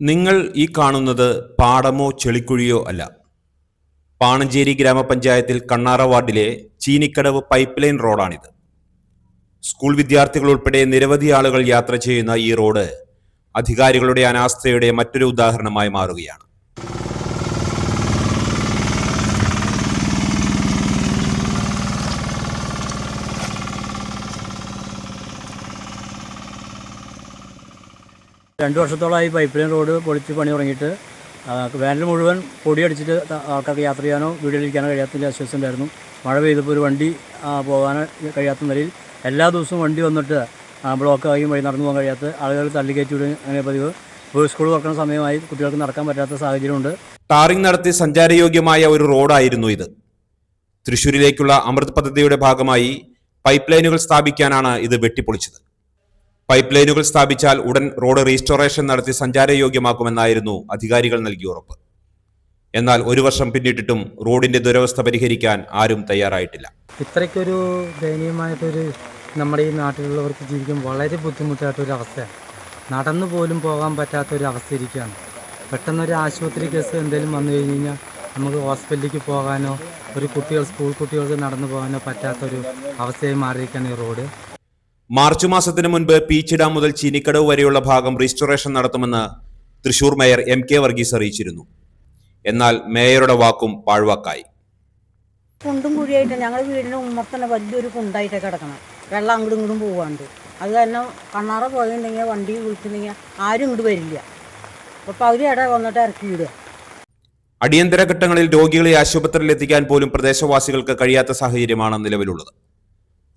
നിങ്ങൾ ഈ കാണുന്നത് പാടമോ ചെളിക്കുഴിയോ അല്ല. പാണഞ്ചേരി ഗ്രാമപഞ്ചായത്തിൽ കണ്ണാറ വാർഡിലെ ചീനിക്കടവ് പൈപ്പ് ലൈൻ റോഡാണിത്. സ്കൂൾ വിദ്യാർത്ഥികൾ ഉൾപ്പെടെ നിരവധി ആളുകൾ യാത്ര ചെയ്യുന്ന ഈ റോഡ് അധികാരികളുടെ അനാസ്ഥയുടെ മറ്റൊരു ഉദാഹരണമായി മാറുകയാണ്. രണ്ട് വർഷത്തോളമായി പൈപ്പ് ലൈൻ റോഡ് പൊളിച്ച് പണി തുടങ്ങിയിട്ട് വാനിൽ മുഴുവൻ പൊടിയടിച്ചിട്ട് ആൾക്കാർക്ക് യാത്ര ചെയ്യാനോ വീടുകളിലിരിക്കാനോ കഴിയാത്തതിന്റെ ആശ്വാസം ഉണ്ടായിരുന്നു. മഴ പെയ്തപ്പോൾ ഒരു വണ്ടി പോകാനോ കഴിയാത്ത നിലയിൽ എല്ലാ ദിവസവും വണ്ടി വന്നിട്ട് ബ്ലോക്ക് ബ്ലോക്കായി വഴി നടന്നു പോകാൻ കഴിയാത്ത ആളുകൾ തള്ളിക്കയറ്റി വിടും അങ്ങനെ പതിവ് സ്കൂൾ തുറക്കുന്ന സമയമായി കുട്ടികൾക്ക് നടക്കാൻ പറ്റാത്ത സാഹചര്യമുണ്ട്. ടാറിംഗ് നടത്തി സഞ്ചാരയോഗ്യമായ ഒരു റോഡായിരുന്നു ഇത്. തൃശൂരിലേക്കുള്ള അമൃത് പദ്ധതിയുടെ ഭാഗമായി പൈപ്പ് ലൈനുകൾ സ്ഥാപിക്കാനാണ് ഇത് വെട്ടിപ്പൊളിച്ചത്. പൈപ്പ് ലൈനുകൾ സ്ഥാപിച്ചാൽ ഉടൻ റോഡ് റീസ്റ്റോറേഷൻ നടത്തി സഞ്ചാരയോഗ്യമാക്കുമെന്നായിരുന്നു അധികാരികൾ നൽകിയ ഉറപ്പ്. എന്നാൽ ഒരു വർഷം പിന്നിട്ടിട്ടും റോഡിന്റെ ദുരവസ്ഥ പരിഹരിക്കാൻ ആരും തയ്യാറായിട്ടില്ല. ഇത്രയ്ക്കൊരു ദയനീയമായിട്ടൊരു നമ്മുടെ ഈ നാട്ടിലുള്ളവർക്ക് ജീവിക്കാൻ വളരെ ബുദ്ധിമുട്ടായിട്ടൊരു അവസ്ഥയാണ്. നടന്നു പോലും പോകാൻ പറ്റാത്തൊരു അവസ്ഥ ഇരിക്കുകയാണ്. പെട്ടെന്നൊരു ആശുപത്രി കേസ് എന്തെങ്കിലും വന്നു കഴിഞ്ഞ് കഴിഞ്ഞാൽ നമുക്ക് ഹോസ്പിറ്റലിലേക്ക് പോകാനോ ഒരു കുട്ടികൾ സ്കൂൾ കുട്ടികൾക്ക് നടന്നു പോകാനോ പറ്റാത്തൊരു അവസ്ഥയായി മാറിയിരിക്കുകയാണ് ഈ റോഡ്. മാർച്ച് മാസത്തിന് മുൻപ് പീച്ച് ഡാം മുതൽ ചിനിക്കടവ് വരെയുള്ള ഭാഗം റീസ്റ്റോറേഷൻ നടത്തുമെന്ന് Thrissur mayor M K Varghese അറിയിച്ചിരുന്നു. എന്നാൽ മേയറുടെ വാക്കും പാഴ്വാക്കായി. കുണ്ടും കുഴിയായിട്ട് ഞങ്ങൾ വീടിന് ഉമ്മത്തന്നെ വലിയൊരു കുണ്ടായിട്ട് കിടക്കണം. വെള്ളം അങ്ങോട്ടും ഇങ്ങോട്ടും പോവാണ്ട്. അത് കാരണം കണ്ണാറ പോയിട്ടുണ്ടെങ്കിൽ വണ്ടി വിളിച്ചിട്ടുണ്ടെങ്കിൽ ആരും ഇങ്ങോട്ട് വരില്ല. അപ്പോൾ പകുതി ഇട വന്നിട്ട് ഇറക്കി വിടുക. അടിയന്തര ഘട്ടങ്ങളിൽ രോഗികളെ ആശുപത്രിയിൽ എത്തിക്കാൻ പോലും പ്രദേശവാസികൾക്ക് കഴിയാത്ത സാഹചര്യമാണ് നിലവിലുള്ളത്.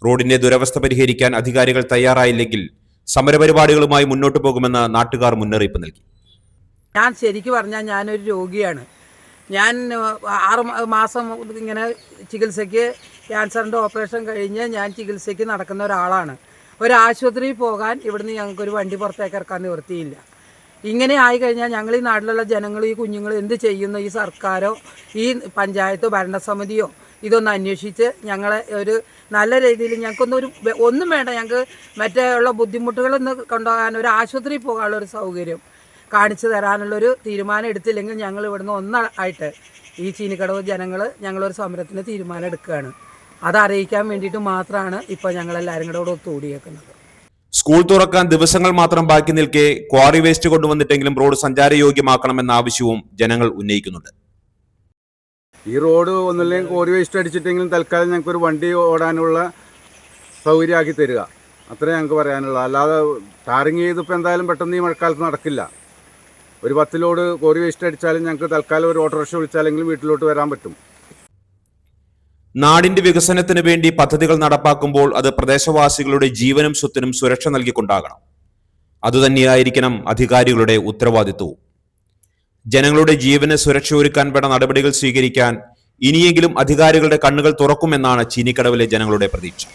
റോഡിന്റെ ദുരവസ്ഥ പരിഹരിക്കാൻ അധികാരികൾ തയ്യാറായില്ലെങ്കിൽ സമരപരിപാടികളുമായി മുന്നോട്ടു പോകുമെന്ന് നാട്ടുകാർ മുന്നറിയിപ്പ് നൽകി. ഞാൻ ശരിക്കും പറഞ്ഞാൽ ഞാനൊരു രോഗിയാണ്. ഞാൻ ആറ് മാസം ഇങ്ങനെ ചികിത്സയ്ക്ക് ക്യാൻസറിന്റെ ഓപ്പറേഷൻ കഴിഞ്ഞ് ഞാൻ ചികിത്സയ്ക്ക് നടക്കുന്ന ഒരാളാണ്. ഒരു ആശുപത്രിയിൽ പോകാൻ ഇവിടുന്ന് ഞങ്ങൾക്കൊരു വണ്ടി പുറത്തേക്ക് ഇറക്കാൻ നിവൃത്തിയില്ല. ഇങ്ങനെ ആയി കഴിഞ്ഞാൽ ഞങ്ങൾ ഈ നാട്ടിലുള്ള ജനങ്ങൾ ഈ കുഞ്ഞുങ്ങൾ എന്ത് ചെയ്യുന്നു? ഈ സർക്കാരോ ഈ പഞ്ചായത്തോ ഭരണസമിതിയോ ഇതൊന്ന് അന്വേഷിച്ച് ഞങ്ങളെ ഒരു നല്ല രീതിയിൽ ഞങ്ങൾക്കൊന്നൊരു ഒന്നും വേണ്ട. ഞങ്ങൾക്ക് മറ്റേ ഉള്ള ബുദ്ധിമുട്ടുകളൊന്ന് കൊണ്ടുപോകാൻ ഒരു ആശുപത്രിയിൽ പോകാനുള്ള ഒരു സൗകര്യം കാണിച്ചു തരാനുള്ളൊരു തീരുമാനം എടുത്തില്ലെങ്കിൽ ഞങ്ങൾ ഇവിടുന്ന് ഒന്നായിട്ട് ഈ ചീനിക്കടവ് ജനങ്ങൾ ഞങ്ങളൊരു സമരത്തിന് തീരുമാനം എടുക്കുകയാണ്. അത് അറിയിക്കാൻ വേണ്ടിയിട്ട് മാത്രമാണ് ഇപ്പോൾ ഞങ്ങളെല്ലാവരും കൂടെ ഇവിടെ ഒത്തുകൂടിയേക്കുന്നത്. സ്കൂൾ തുറക്കാൻ ദിവസങ്ങൾ മാത്രം ബാക്കി നിൽക്കെ ക്വാറി വേസ്റ്റ് കൊണ്ടുവന്നിട്ടെങ്കിലും റോഡ് സഞ്ചാരയോഗ്യമാക്കണമെന്ന ആവശ്യവും ജനങ്ങൾ ഉന്നയിക്കുന്നുണ്ട്. ഈ റോഡ് ഒന്നുമില്ലെങ്കിൽ കോറി വേസ്റ്റ് അടിച്ചിട്ടെങ്കിലും തൽക്കാലം ഞങ്ങൾക്ക് ഒരു വണ്ടി ഓടാനുള്ള സൗകര്യമാക്കി തരിക. അത്രേ ഞങ്ങൾക്ക് പറയാനുള്ളൂ. അല്ലാതെ ടാറിങ് ചെയ്തിപ്പോൾ എന്തായാലും പെട്ടെന്ന് ഈ മഴക്കാലത്ത് നടക്കില്ല. ഒരു പത്ത് ലോഡ് കോറി വേസ്റ്റ് അടിച്ചാലും ഞങ്ങൾക്ക് തൽക്കാലം ഒരു ഓട്ടോറിക്ഷ വിളിച്ചാലെങ്കിലും വീട്ടിലോട്ട് വരാൻ പറ്റും. നാടിന്റെ വികസനത്തിന് വേണ്ടി പദ്ധതികൾ നടപ്പാക്കുമ്പോൾ അത് പ്രദേശവാസികളുടെ ജീവനും സ്വത്തിനും സുരക്ഷ നൽകിക്കൊണ്ടാകണം. അതുതന്നെയായിരിക്കണം അധികാരികളുടെ ഉത്തരവാദിത്വവും. ജനങ്ങളുടെ ജീവന് സുരക്ഷ ഒരുക്കാൻ വേണ്ട നടപടികൾ സ്വീകരിക്കാൻ ഇനിയെങ്കിലും അധികാരികളുടെ കണ്ണുകൾ തുറക്കുമെന്നാണ് ചീനിക്കടവിലെ ജനങ്ങളുടെ പ്രതീക്ഷ.